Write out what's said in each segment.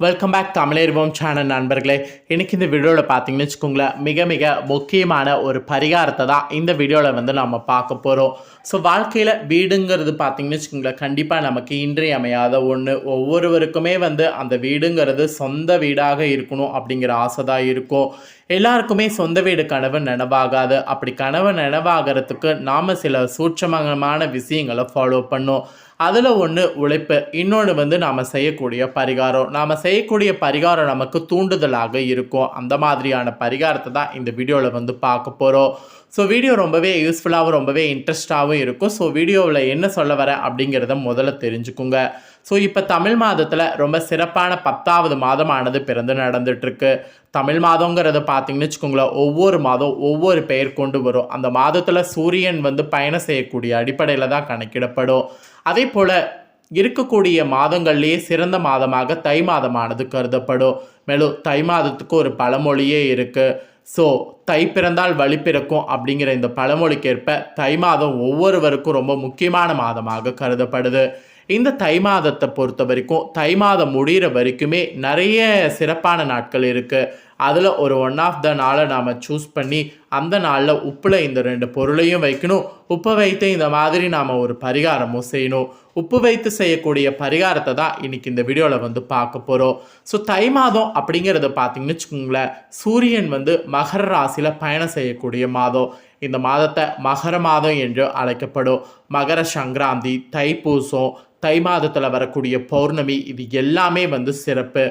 welcome back Tamilarvam channel நண்பர்களே. இன்றைக்கி இந்த வீடியோவில் பார்த்தீங்கன்னு வச்சுக்கோங்களேன் மிக மிக முக்கியமான ஒரு பரிகாரத்தை தான் இந்த வீடியோவில் வந்து நம்ம பார்க்க போகிறோம் ஸோ வாழ்க்கையில் வீடுங்கிறது பார்த்தீங்கன்னு வச்சுக்கோங்களேன் கண்டிப்பாக நமக்கு இன்றியமையாத ஒன்று ஒவ்வொருவருக்குமே வந்து அந்த வீடுங்கிறது சொந்த வீடாக இருக்கணும் அப்படிங்கிற ஆசை தான் இருக்கும். எல்லாருக்குமே சொந்த வீடு கனவு நினைவாகாது. அப்படி கனவு நினைவாகிறதுக்கு நாம் சில சூட்சமமான விஷயங்களை ஃபாலோ பண்ணோம். அதில் ஒன்று உழைப்பு இன்னொன்று வந்து நாம் செய்யக்கூடிய பரிகாரம். நாம் செய்யக்கூடிய பரிகாரம் நமக்கு தூண்டுதலாக இருக்கும். அந்த மாதிரியான பரிகாரத்தை தான் இந்த வீடியோவில் வந்து பார்க்க போகிறோம் ஸோ வீடியோ ரொம்பவே யூஸ்ஃபுல்லாகவும் ரொம்பவே இன்ட்ரெஸ்டாகவும் இருக்கும். ஸோ வீடியோவில் என்ன சொல்ல வரேன் அப்படிங்கிறத முதல்ல தெரிஞ்சுக்குங்க. ஸோ இப்போ தமிழ் மாதத்தில் ரொம்ப சிறப்பான பத்தாவது மாதமானது பிறந்து நடந்துகிட்ருக்கு தமிழ் மாதங்கிறத பார்த்தீங்கன்னு வச்சுக்கோங்களேன் ஒவ்வொரு மாதம் ஒவ்வொரு பெயர் கொண்டு வரும். அந்த மாதத்தில் சூரியன் வந்து பயணம் செய்யக்கூடிய அடிப்படையில் தான் கணக்கிடப்படும். அதே போல் இருக்கக்கூடிய மாதங்கள்லேயே சிறந்த மாதமாக தை மாதமானது கருதப்படும். மேலும் தை மாதத்துக்கு ஒரு பழமொழியே இருக்குது ஸோ தை பிறந்தால் வழி பிறக்கும் அப்படிங்கிற இந்த பழமொழிக்கேற்ப தை மாதம் ஒவ்வொருவருக்கும் ரொம்ப முக்கியமான மாதமாக கருதப்படுது. இந்த தை மாதத்தை பொறுத்த வரைக்கும் தை மாதம் முடிகிற வரைக்குமே நிறைய சிறப்பான நாட்கள் இருக்குது அதில் ஒரு ஒன் ஆஃப் த நாளை நாம் சூஸ் பண்ணி அந்த நாளில் உப்பில் இந்த ரெண்டு பொருளையும் வைக்கணும். உப்பை வைத்து இந்த மாதிரி நாம் ஒரு பரிகாரமும் செய்யணும். உப்பு வைத்து செய்யக்கூடிய பரிகாரத்தை தான் இன்றைக்கி இந்த வீடியோவில் வந்து பார்க்க போகிறோம் ஸோ தை மாதம் அப்படிங்கிறத பார்த்தீங்கன்னு வச்சுக்கோங்களேன் சூரியன் வந்து மகர ராசியில் பயணம் செய்யக்கூடிய மாதம். இந்த மாதத்தை மகர மாதம் என்று அழைக்கப்படும். மகர சங்கராந்தி தைப்பூசம் தை மாதத்தில் வரக்கூடிய பௌர்ணமி இது எல்லாமே வந்து சிறப்பு.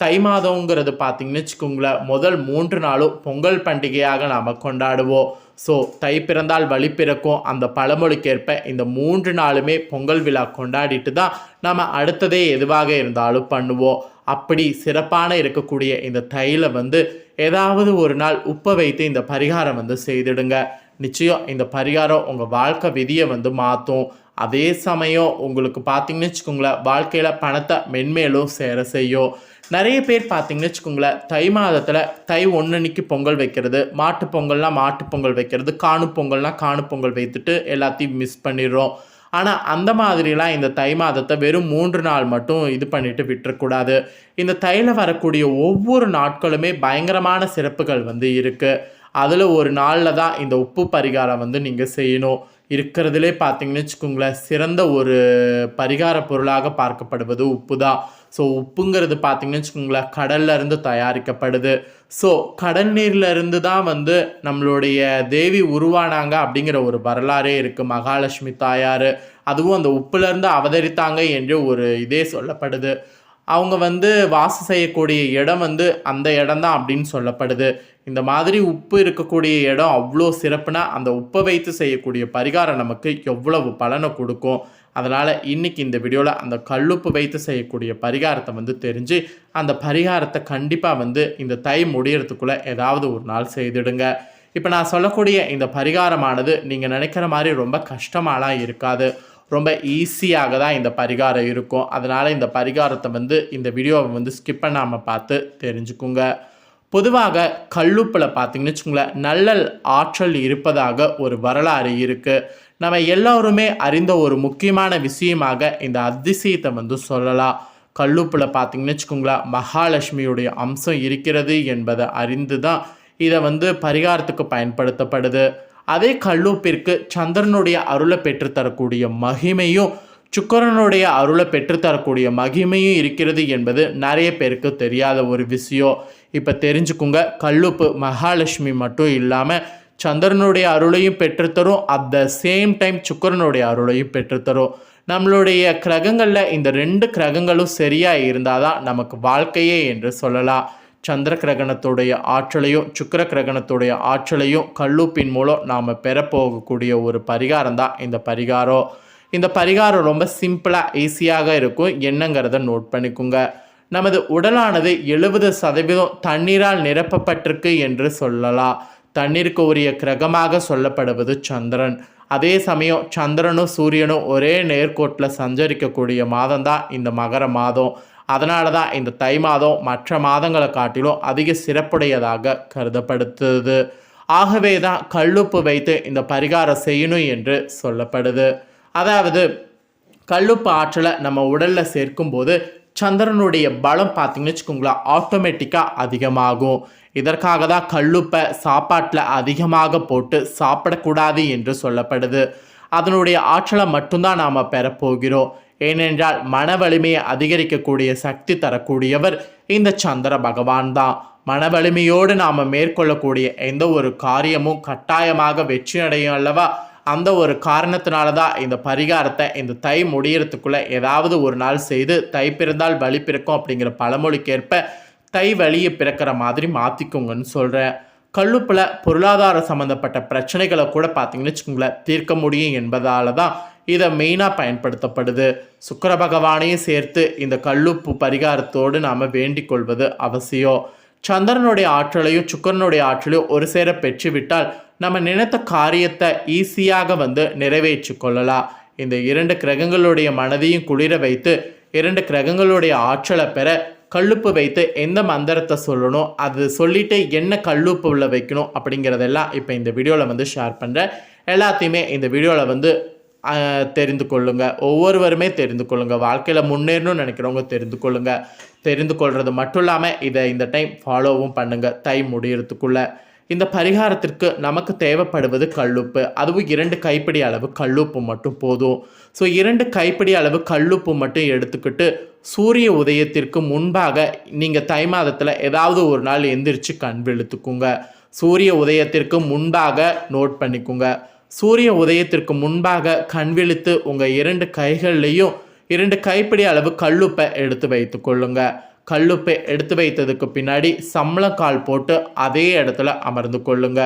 தை மாதங்கிறது பார்த்தீங்கன்னு வச்சுக்கோங்களேன் முதல் மூன்று நாளும் பொங்கல் பண்டிகையாக நாம் கொண்டாடுவோம். ஸோ தை பிறந்தால் வழி பிறக்கும். அந்த பழமொழிக்கேற்ப இந்த மூன்று நாளுமே பொங்கல் விழா கொண்டாடிட்டு தான் நம்ம அடுத்ததே எதுவாக இருந்தாலும் பண்ணுவோம். அப்படி சிறப்பான இருக்கக்கூடிய இந்த தையில் வந்து ஏதாவது ஒரு நாள் உப்பை வைத்து இந்த பரிகாரம் வந்து செய்திடுங்க. நிச்சயம் இந்த பரிகாரம் உங்கள் வாழ்க்கை விதியை வந்து மாற்றும் அதே சமயம் உங்களுக்கு பார்த்தீங்கன்னு வச்சுக்கோங்களேன் வாழ்க்கையில் பணத்தை மென்மேலும் சேர செய்யும். நிறைய பேர் பார்த்தீங்கன்னு வச்சுக்கோங்களேன் தை மாதத்தில் தை ஒன்றன்னைக்கு பொங்கல் வைக்கிறது மாட்டு பொங்கல்னால் மாட்டு பொங்கல் வைக்கிறது காணு பொங்கல்னால் காணு பொங்கல் வைத்துட்டு எல்லாத்தையும் மிஸ் பண்ணிடுறோம். ஆனால் அந்த மாதிரிலாம் இந்த தை மாதத்தை வெறும் மூன்று நாள் மட்டும் இது பண்ணிட்டு விட்டுறக்கூடாது. இந்த தையில் வரக்கூடிய ஒவ்வொரு நாட்களுமே பயங்கரமான சிறப்புகள் வந்து இருக்குது அதில் ஒரு நாளில் தான் இந்த உப்பு பரிகாரம் வந்து நீங்கள் செய்யணும். இருக்கிறதுலே பார்த்தீங்கன்னு வச்சுக்கோங்களேன் சிறந்த ஒரு பரிகார பொருளாக பார்க்கப்படுவது உப்பு தான். ஸோ உப்புங்கிறது பார்த்தீங்கன்னு வச்சுக்கோங்களேன் கடல்ல இருந்து தயாரிக்கப்படுது. ஸோ கடல் நீர்ல இருந்து தான் வந்து நம்மளுடைய தேவி உருவானாங்க அப்படிங்கிற ஒரு வரலாறே இருக்குது மகாலட்சுமி தாயார் அதுவும் அந்த உப்புலேருந்து அவதரித்தாங்க என்று ஒரு இதே சொல்லப்படுது. அவங்க வந்து வாசம் செய்யக்கூடிய இடம் வந்து அந்த இடம் தான் அப்படின்னு சொல்லப்படுது. இந்த மாதிரி உப்பு இருக்கக்கூடிய இடம் அவ்வளோ சிறப்புனா அந்த உப்பை வைத்து செய்யக்கூடிய பரிகாரம் நமக்கு எவ்வளவு பலனை கொடுக்கும். அதனால் இன்னைக்கு இந்த வீடியோவில் அந்த கல்லுப்பு வைத்து செய்யக்கூடிய பரிகாரத்தை வந்து தெரிஞ்சு அந்த பரிகாரத்தை கண்டிப்பாக வந்து இந்த தை முடியறதுக்குள்ளே ஏதாவது ஒரு நாள் செய்திடுங்க. இப்போ நான் சொல்லக்கூடிய இந்த பரிகாரமானது நீங்கள் நினைக்கிற மாதிரி ரொம்ப கஷ்டமாலாம் இருக்காது. ரொம்ப ஈஸியாக தான் இந்த பரிகாரம் இருக்கும். அதனால் இந்த பரிகாரத்தை வந்து இந்த வீடியோவை வந்து ஸ்கிப் பண்ணாமல் பார்த்து தெரிஞ்சுக்குங்க. பொதுவாக கல்லுப்பில் பார்த்தீங்கன்னு வச்சுக்கோங்களேன் நல்ல ஆற்றல் இருப்பதாக ஒரு வரலாறு இருக்குது நம்ம எல்லோருமே அறிந்த ஒரு முக்கியமான விஷயமாக இந்த அதிசயத்தை வந்து சொல்லலாம். கல்லுப்பில் பார்த்தீங்கன்னு வச்சுக்கோங்களேன் மகாலட்சுமியுடைய அம்சம் இருக்கிறது என்பதை அறிந்து தான் இதை வந்து பரிகாரத்துக்கு பயன்படுத்தப்படுது. அதே கல்லூப்பிற்கு சந்திரனுடைய அருளை பெற்றுத்தரக்கூடிய மகிமையும் சுக்கரனுடைய அருளை பெற்றுத்தரக்கூடிய மகிமையும் இருக்கிறது என்பது நிறைய பேருக்கு தெரியாத ஒரு விஷயம். இப்போ தெரிஞ்சுக்குங்க கல்லுப்பு மகாலட்சுமி மட்டும் இல்லாமல் சந்திரனுடைய அருளையும் பெற்றுத்தரும் அட் த சேம் டைம் சுக்கரனுடைய அருளையும் பெற்றுத்தரும். நம்மளுடைய கிரகங்களில் இந்த ரெண்டு கிரகங்களும் சரியாக இருந்தால் தான் நமக்கு வாழ்க்கையே என்று சொல்லலாம். சந்திர கிரகணத்துடைய ஆற்றலையும் சுக்கிர கிரகணத்துடைய ஆற்றலையும் கல்லூப்பின் மூலம் நாம் பெறப்போகக்கூடிய ஒரு பரிகாரம் தான் இந்த பரிகாரம். இந்த பரிகாரம் ரொம்ப சிம்பிளாக ஈஸியாக இருக்கும். என்னங்கிறத நோட் பண்ணிக்கோங்க. நமது உடலானது எழுபது சதவீதம் தண்ணீரால் நிரப்பப்பட்டிருக்கு என்று சொல்லலாம். தண்ணீருக்கு உரிய கிரகமாக சொல்லப்படுவது சந்திரன். அதே சமயம் சந்திரனும் சூரியனும் ஒரே நேர்கோட்டில் சஞ்சரிக்கக்கூடிய மாதம் தான் இந்த மகர மாதம். அதனால தான் இந்த தை மாதம் மற்ற மாதங்களை காட்டிலும் அதிக சிறப்புடையதாக கருதப்படுத்துது. ஆகவே தான் கல்லுப்பு வைத்து இந்த பரிகாரம் செய்யணும் என்று சொல்லப்படுது. அதாவது கல்லுப்பு ஆற்றலை நம்ம உடலில் சேர்க்கும்போது சந்திரனுடைய பலம் பார்த்தீங்கன்னு வச்சுக்கோங்களேன் ஆட்டோமேட்டிக்காக அதிகமாகும். இதற்காக தான் கல்லுப்பை சாப்பாட்டில் அதிகமாக போட்டு சாப்பிடக்கூடாது என்று சொல்லப்படுது. அதனுடைய ஆற்றலை மட்டும்தான் நாம் பெறப்போகிறோம். ஏனென்றால் மன வலிமையை அதிகரிக்கக்கூடிய சக்தி தரக்கூடியவர் இந்த சந்திர பகவான் தான். மன வலிமையோடு நாம் மேற்கொள்ளக்கூடிய எந்த ஒரு காரியமும் கட்டாயமாக வெற்றி அடையும் அல்லவா? அந்த ஒரு காரணத்தினால தான் இந்த பரிகாரத்தை இந்த தை முடியறதுக்குள்ளே ஏதாவது ஒரு நாள் செய்து தை பிறந்தால் வழி பிறக்கும் அப்படிங்கிற பழமொழிக்கேற்ப தை வழியை பிறக்கிற மாதிரி மாற்றிக்கோங்கன்னு சொல்கிறேன் கல்லுப்பில் பொருளாதார சம்மந்தப்பட்ட பிரச்சனைகளை கூட பார்த்தீங்கன்னு வச்சுக்கோங்களேன் தீர்க்க முடியும் என்பதால தான் இதை மெயினாக பயன்படுத்தப்படுது. சுக்கர பகவானையும் சேர்த்து இந்த கல்லுப்பு பரிகாரத்தோடு நாம் வேண்டிக் கொள்வது அவசியம். சந்திரனுடைய ஆற்றலையும் சுக்கரனுடைய ஆற்றலையும் ஒரு சேர பெற்றுவிட்டால் நம்ம நினைத்த காரியத்தை ஈஸியாக வந்து நிறைவேற்றி கொள்ளலாம். இந்த இரண்டு கிரகங்களுடைய மனதையும் குளிர வைத்து இரண்டு கிரகங்களுடைய ஆற்றலை பெற கல்லுப்பு வைத்து எந்த மந்திரத்தை சொல்லணும் அது சொல்லிட்டு என்ன கல்லுப்பு உள்ள வைக்கணும் அப்படிங்கிறதெல்லாம் இப்போ இந்த வீடியோவில் வந்து ஷேர் பண்ணுறேன் எல்லாத்தையுமே இந்த வீடியோவில் வந்து தெரிந்து கொள்ளுங்க. ஒவ்வொருவருமே தெரிந்து கொள்ளுங்க. வாழ்க்கையில் முன்னேறணும்னு நினைக்கிறவங்க தெரிந்து கொள்ளுங்க. தெரிந்து கொள்வது மட்டும் இல்லாமல் இதை இந்த டைம் ஃபாலோவும் பண்ணுங்கள் தை முடியறதுக்குள்ள. இந்த பரிகாரத்திற்கு நமக்கு தேவைப்படுவது கல்லுப்பு. அதுவும் இரண்டு கைப்பிடி அளவு கல்லுப்பு மட்டும் போதும். ஸோ இரண்டு கைப்பிடி அளவு கல்லுப்பு மட்டும் எடுத்துக்கிட்டு சூரிய உதயத்திற்கு முன்பாக நீங்கள் தை மாதத்தில் ஏதாவது ஒரு நாள் எந்திரிச்சு கண் விழுத்துக்குங்க. சூரிய உதயத்திற்கு முன்பாக நோட் பண்ணிக்குங்க. சூரிய உதயத்திற்கு முன்பாக கண்விழித்து உங்கள் இரண்டு கைகள்லேயும் இரண்டு கைப்பிடி அளவு கல்லுப்பை எடுத்து வைத்து கொள்ளுங்க. கல்லுப்பை எடுத்து வைத்ததுக்கு பின்னாடி சம்பளக்கால் போட்டு அதே இடத்துல அமர்ந்து கொள்ளுங்க.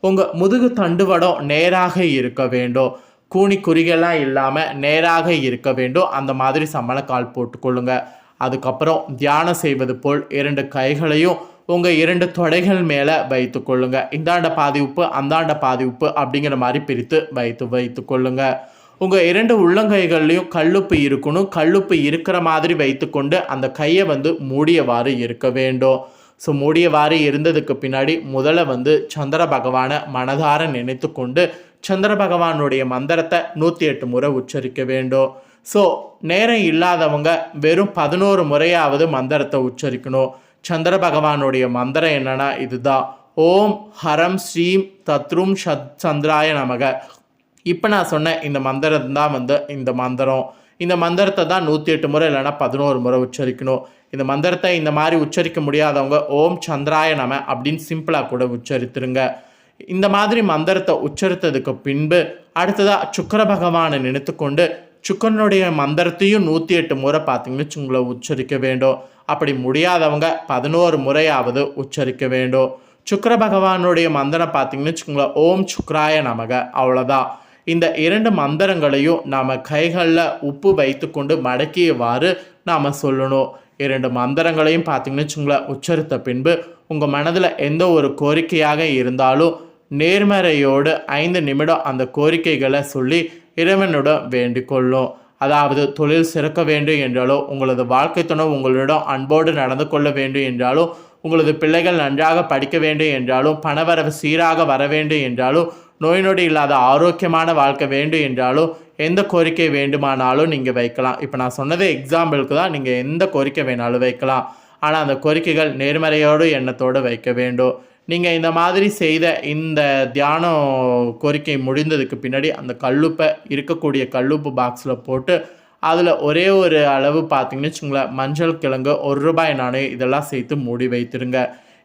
உங்கள் முதுகு தண்டுவடம் நேராக இருக்க வேண்டும். கூனி குறிகளாக இல்லாமல் நேராக இருக்க வேண்டும். அந்த மாதிரி சம்மணக்கால் போட்டுக்கொள்ளுங்க அதுக்கப்புறம் தியானம் செய்வது போல் இரண்டு கைகளையும் உங்கள் இரண்டு தொடைகள் மேலே வைத்து கொள்ளுங்க. இந்தாண்ட பாதி உப்பு அந்தாண்ட பாதி உப்பு அப்படிங்கிற மாதிரி பிரித்து வைத்து வைத்து கொள்ளுங்க. உங்கள் இரண்டு உள்ளங்கைகள்லையும் கல்லுப்பு இருக்கணும். கல்லுப்பு இருக்கிற மாதிரி வைத்துக்கொண்டு அந்த கையை வந்து மூடியவாறு இருக்க வேண்டும். ஸோ மூடியவாறு இருந்ததுக்கு பின்னாடி முதல்ல வந்து சந்திர பகவானை மனதார நினைத்து கொண்டு சந்திர பகவானுடைய மந்திரத்தை நூற்றி எட்டு முறை உச்சரிக்க வேண்டும். ஸோ நேரம் இல்லாதவங்க வெறும் பதினோரு முறையாவது மந்திரத்தை உச்சரிக்கணும். சந்திர பகவானுடைய மந்திரம் என்னன்னா இதுதான் ஓம் ஹரம் ஸ்ரீம் தத்ரும் சத் சந்திராய நமக. இப்போ நான் சொன்ன இந்த மந்திரம் தான் வந்து இந்த மந்திரம். இந்த மந்திரத்தை தான் நூற்றி எட்டு முறை இல்லைன்னா பதினோரு முறை உச்சரிக்கணும். இந்த மந்திரத்தை இந்த மாதிரி உச்சரிக்க முடியாதவங்க ஓம் சந்திராய நம அப்படின்னு சிம்பிளாக கூட உச்சரித்துருங்க. இந்த மாதிரி மந்திரத்தை உச்சரித்ததுக்கு பின்பு அடுத்ததாக சுக்கர பகவானை நினைத்து கொண்டு சுக்கரனுடைய மந்திரத்தையும் நூற்றி எட்டு முறை பார்த்தீங்கன்னு உங்களை உச்சரிக்க வேண்டும். அப்படி முடியாதவங்க பதினோரு முறையாவது உச்சரிக்க வேண்டும். சுக்கர பகவானுடைய மந்திரம் பார்த்தீங்கன்னு வச்சுக்கோங்களேன் ஓம் சுக்ராய நமக அவ்வளோதான் இந்த இரண்டு மந்திரங்களையும் நாம் கைகளில் உப்பு வைத்துக்கொண்டு மடக்கியவாறு நாம் சொல்லணும். இரண்டு மந்திரங்களையும் பார்த்தீங்கன்னு வச்சுங்களேன் உச்சரித்த பின்பு உங்கள் மனதில் எந்த ஒரு கோரிக்கையாக இருந்தாலும் நேர்மறையோடு ஐந்து நிமிடம் அந்த கோரிக்கைகளை சொல்லி இறைவனிடம் வேண்டிக் கொள்ளும். அதாவது தொழில் சிறக்க வேண்டும் என்றாலோ உங்களது வாழ்க்கை துணை உங்களிடம் அன்போடு நடந்து கொள்ள வேண்டும் என்றாலோ உங்களது பிள்ளைகள் நன்றாக படிக்க வேண்டும் என்றாலும் பணவரவு சீராக வர வேண்டும் என்றாலும் நோய் நொடி இல்லாத ஆரோக்கியமான வாழ்க்கை வேண்டும் என்றாலும் எந்த கோரிக்கை வேண்டுமானாலும் நீங்கள் வைக்கலாம். இப்போ நான் சொன்னது எக்ஸாம்பிளுக்கு தான். நீங்கள் எந்த கோரிக்கை வேணாலும் வைக்கலாம். ஆனால் அந்த கோரிக்கைகள் நேர்மறையோடு எண்ணத்தோடு வைக்க வேண்டும். நீங்கள் இந்த மாதிரி செய்த இந்த தியானம் கோரிக்கை முடிந்ததுக்கு பின்னாடி அந்த கல்லுப்பை இருக்கக்கூடிய கல்லுப்பு பாக்ஸில் போட்டு அதில் ஒரே ஒரு அளவு பார்த்தீங்கன்னு வச்சுங்களேன் மஞ்சள் கிழங்கு ஒரு ரூபாய் நாணயம் இதெல்லாம் சேர்த்து மூடி வைத்திருங்க.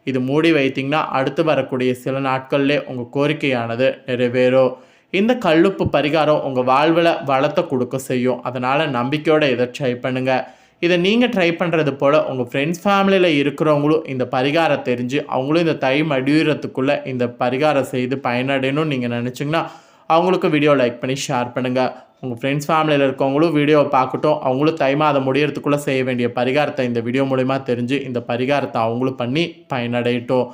இது மூடி வைத்தீங்கன்னா அடுத்து வரக்கூடிய சில நாட்கள்லே உங்கள் கோரிக்கையானது நிறைவேறும். இந்த கல்லுப்பு பரிகாரம் உங்கள் வாழ்வில் வளத்தை கொடுக்க செய்யும். அதனால் நம்பிக்கையோடு இதை ட்ரை பண்ணுங்கள் இதை நீங்கள் ட்ரை பண்ணுறது போல் உங்கள் ஃப்ரெண்ட்ஸ் ஃபேமிலியில் இருக்கிறவங்களும் இந்த பரிகாரம் தெரிஞ்சு அவங்களும் இந்த தை மடியுறதுக்குள்ளே இந்த பரிகாரம் செய்து பயனடையணும்னு நீங்கள் நினச்சிங்கன்னா அவங்களுக்கும் வீடியோ லைக் பண்ணி ஷேர் பண்ணுங்கள் உங்கள் ஃப்ரெண்ட்ஸ் ஃபேமிலியில் இருக்கவங்களும் வீடியோவை பார்க்கட்டும். அவங்களும் தை மாதம் முடியறதுக்குள்ளே செய்ய வேண்டிய பரிகாரத்தை இந்த வீடியோ மூலிமா தெரிஞ்சு இந்த பரிகாரத்தை அவங்களும் பண்ணி பயனடையட்டும்.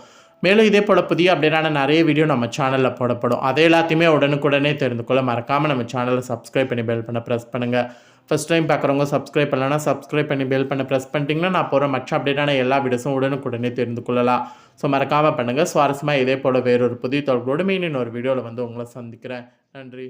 மேலும் இதே போல் புதிய அப்படின்னா நிறைய வீடியோ நம்ம சேனலில் போடப்படும். அதை எல்லாத்தையுமே உடனுக்குடனே தெரிந்து கொள்ள மறக்காமல் நம்ம சேனலை சப்ஸ்கிரைப் பண்ணி பெல் பண்ண ப்ரெஸ் பண்ணுங்கள் ஃபஸ்ட் டைம் பார்க்குறவங்க சப்ஸ்கிரைப் பண்ணலன்னா சப்ஸ்கிரைப் பண்ணி பெல் பண்ண ப்ரெஸ் பண்ணிட்டீங்கன்னா நான் போகிற மற்ற அப்டேட்டான எல்லா வீடியோஸும் உடனுக்குடனே தெரிந்து கொள்ளலாம். ஸோ மறக்காமல் பண்ணுங்கள் சுவாரஸ்யமாக இதே போல் வேறொரு புதிய தொடர்போடு மீன் இன்னொரு வீடியோவில் வந்து உங்களை சந்திக்கிறேன். நன்றி.